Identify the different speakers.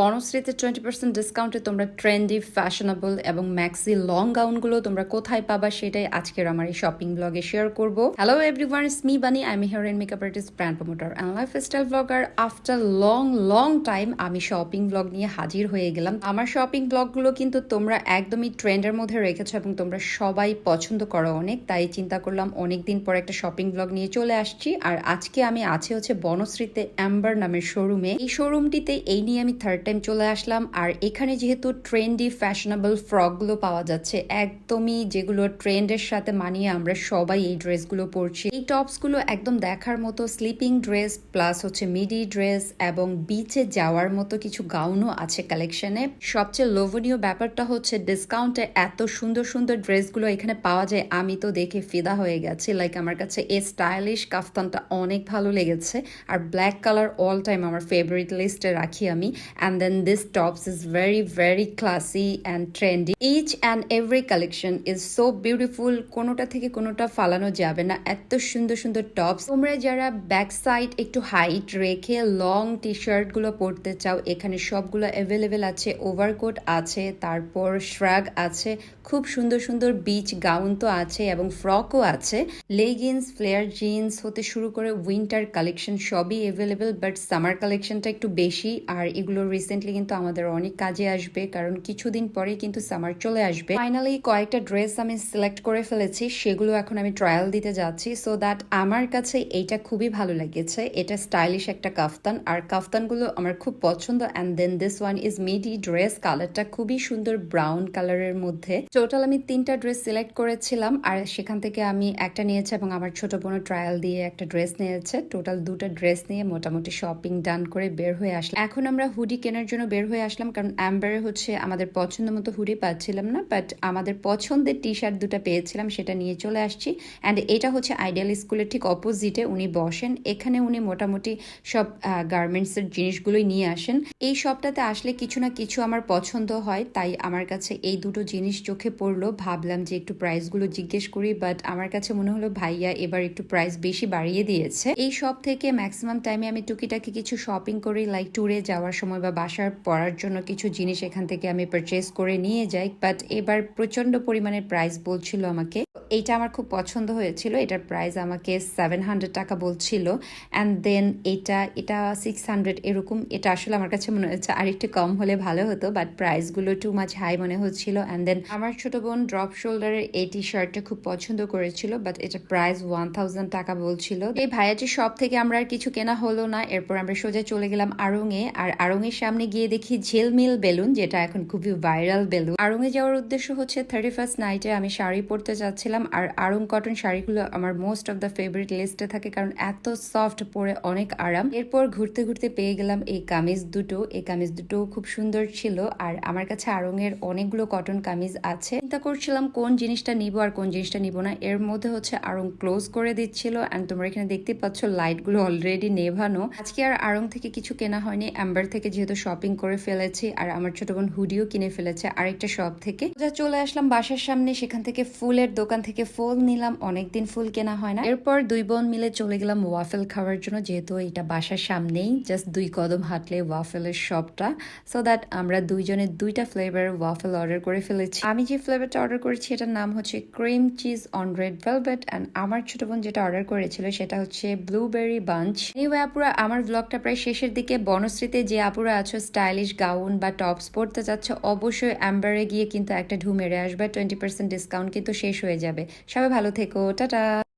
Speaker 1: বনশ্রীতে twenty percent ডিসকাউন্টে তোমরা trendy fashionable এবং ম্যাক্সি লং গাউনগুলো তোমরা কোথায় পাবা সেটাই আজকের আমার এই শপিং ব্লগে শেয়ার করব। Hello everyone it's me Bani I am here in makeup artist brand promoter and lifestyle blogger after long long time আমি শপিং ব্লগ নিয়ে হাজির হয়ে গেলাম। আমার শপিং ব্লগগুলো কিন্তু তোমরা একদমই ট্রেন্ডের মধ্যে রেখেছো এবং তোমরা সবাই পছন্দ করো অনেক, তাই চিন্তা করলাম অনেক দিন পর একটা শপিং ব্লগ নিয়ে চলে আসছি। আর আজকে আমি আছি হচ্ছে বনশ্রীতে অ্যাম্বার নামের শোরুমে এই শোরুমটিতে এই নিয়ে আমি থার্ড টাইম চলে আসলাম। আর এখানে যেহেতু ট্রেন্ডি ফ্যাশনেবল ফ্রকগুলো পাওয়া যাচ্ছে, একদমই যেগুলো ট্রেন্ডের সাথে মানিয়ে আমরা সবাই এই ড্রেসগুলো পরছি। এই টপসগুলো একদম দেখার মতো স্লিপিং ড্রেস প্লাস হচ্ছে মিডি ড্রেস এবং বিচে যাওয়ার মতো কিছু গাউনও আছে কালেকশনে সবচেয়ে লোভনীয় ব্যাপারটা হচ্ছে ডিসকাউন্টে এত সুন্দর সুন্দর ড্রেসগুলো এখানে পাওয়া যায়, আমি তো দেখে ফিদা হয়ে গেছি। লাইক আমার কাছে এই স্টাইলিশ কাফতানটা অনেক ভালো লেগেছে। আর ব্ল্যাক কালার অল টাইম আমার ফেভারিট লিস্টে রাখি আমি। And then this tops is very very classy and trendy each and every collection is so beautiful কোনোটা থেকে কোনোটা ফালানো যাবে না। এত সুন্দর সুন্দর টপস তোমরা যারা ব্যাক সাইড একটু হাইট রেখে লং টি শার্টগুলো পরতে চাও, এখানে সবগুলো অ্যাভেলেবেল আছে ওভারকোট আছে, তারপর শ্রাগ আছে, খুব সুন্দর সুন্দর বিচ গাউন তো আছে এবং ফ্রকও আছে। লেগিংস ফ্লেয়ার জিন্স হতে শুরু করে উইন্টার কালেকশন সবই অ্যাভেলেবেল বাট সামার কালেকশনটা একটু বেশি, আর এগুলো রিসেন্টলি কিন্তু আমাদের অনেক কাজে আসবে, কারণ কিছুদিন পরে কিন্তু সামার চলে আসবে। ফাইনালি কয়েকটা ড্রেস আমি সিলেক্ট করে ফেলেছি, সেগুলো এখন আমি ট্রায়াল দিতে যাচ্ছি। সো দ্যাট আমার কাছে এইটা খুবই ভালো লেগেছে। এটা স্টাইলিশ একটা কাফতান, আর কাফতানগুলো আমার খুব পছন্দ। And then this one is midi dress কালারটা খুবই সুন্দর ব্রাউন কালারের মধ্যে। টোটাল আমি তিনটা ড্রেস সিলেক্ট করেছিলাম, আর সেখান থেকে আমি একটা নিয়েছি এবং আমার ছোট বোন ট্রায়াল দিয়ে একটা ড্রেস নিয়েছে। টোটাল দুটা ড্রেস নিয়ে মোটামুটি শপিং ডান করে বের হয়ে আসলাম। এখন আমরা হুডি কেনার জন্য বের হয়ে আসলাম, কারণ অ্যাম্বারে হচ্ছে আমাদের পছন্দ মতো হুডি পাচ্ছিলাম না বাট আমাদের পছন্দের টি শার্ট দুটো পেয়েছিলাম, সেটা নিয়ে চলে আসছি। অ্যান্ড এটা হচ্ছে আইডিয়াল স্কুলের ঠিক অপোজিটে উনি বসেন, এখানে উনি মোটামুটি সব গার্মেন্টসের জিনিসগুলোই নিয়ে আসেন। এই শপটাতে আসলে কিছু না কিছু আমার পছন্দ হয়, তাই আমার কাছে এই দুটো জিনিস চোখে পড়ল। ভাবলাম যে একটু প্রাইসগুলো জিজ্ঞেস করি বাট আমার কাছে মনে হলো ভাইয়া এবার একটু প্রাইস বেশি বাড়িয়ে দিয়েছে। এই শপ থেকে ম্যাক্সিমাম টাইমে আমি টুকিটাকি কিছু শপিং করি লাইক ট্যুরে যাওয়ার সময় বা বাসার পড়ার জন্য কিছু জিনিস এখান থেকে আমি পারচেস করে নিয়ে যাই বাট এবার প্রচণ্ড পরিমাণে প্রাইস বলছিল আমাকে। এইটা আমার খুব পছন্দ হয়েছিল। এটার প্রাইস আমাকে সেভেন হান্ড্রেড টাকা বলছিল। অ্যান্ড দেন এটা এটা সিক্স হান্ড্রেড এরকম, এটা আসলে আমার কাছে মনে হচ্ছে আর একটু কম হলে ভালো হতো বাট প্রাইসগুলো টু মাছ হাই মনে হচ্ছিল। অ্যান্ড দেন আমার ছোট বোন ড্রপ শোল্ডারের এই টি শার্টটা খুব পছন্দ করেছিল বাট এটা প্রাইস ওয়ান থাউজেন্ড টাকা বলছিল। এই ভাইয়াটির শপ থেকে আমরা আর কিছু কেনা হলো না। এরপর আমরা সোজা চলে গেলাম আড়ংয়ে আর আড়ংয়ের সামনে গিয়ে দেখি ঝিলমিল বেলুন, যেটা এখন খুবই ভাইরাল বেলুন। আড়ংয়ে যাওয়ার উদ্দেশ্য হচ্ছে থার্টি ফার্স্ট নাইটে আমি শাড়ি পরতে যাচ্ছিলাম আর আড়ং কটন শাড়িগুলো আমার মোস্ট অফ দ্য ফেভারিট লিস্টে থাকে কারণ এত সফট পরে অনেক আরাম। এরপর ঘুরতে ঘুরতে পেয়ে গেলাম এই কামিজ দুটো। এই কামিজ দুটো খুব সুন্দর ছিল আর আমার কাছে আড়ংয়ের অনেকগুলো কটন কামিজ আছে। চিন্তা করছিলাম কোন জিনিসটা নিব আর কোন জিনিসটা নিব না। এর মধ্যে হচ্ছে আড়ং ক্লোজ করে দিচ্ছিল অ্যান্ড তোমরা এখানে দেখতে পাচ্ছ লাইটগুলো অলরেডি নেভানো। আজকে আর আরং থেকে কিছু কেনা হয়নি। অ্যাম্বার থেকে যেহেতু শপিং করে ফেলেছি আর আমার ছোট বোন হুডিও কিনে ফেলেছে আরেকটা শপ থেকে। যা চলে আসলাম বাসার সামনে, সেখান থেকে ফুলের দোকান থেকে ফুল নিলাম, অনেকদিন ফুল কেনা হয় না। এরপর দুই বোন মিলে চলে গেলাম ওয়াফেল খাওয়ার জন্য, যেহেতু এটা বাসার সামনেই জাস্ট দুই কদম হাঁটলে ওয়াফেলের শপটা সো দ্যাট আমরা দুইজনে দুইটা ফ্লেভার ওয়াফেল অর্ডার করে ফেলেছি। আমি যে ফ্লেভারটা অর্ডার করেছি, এটার নাম হচ্ছে cream cheese on red velvet and আমার ছোট বোন যেটা অর্ডার করেছিল, সেটা হচ্ছে ব্লুবেরি বাঞ্চ এনিওয়ে আপুরা, আমার ব্লগটা প্রায় শেষের দিকে। বনশ্রীতে যে আপুরা আছো স্টাইলিশ গাউন বা টপস পরতে যাচ্ছ, অবশ্যই অ্যাম্বারে গিয়ে কিন্তু একটা ঢু মেরে আসবে। টোয়েন্টি পার্সেন্ট ডিসকাউন্ট কিন্তু শেষ হয়ে যাবে সবাই ভালো থেকো টাটা।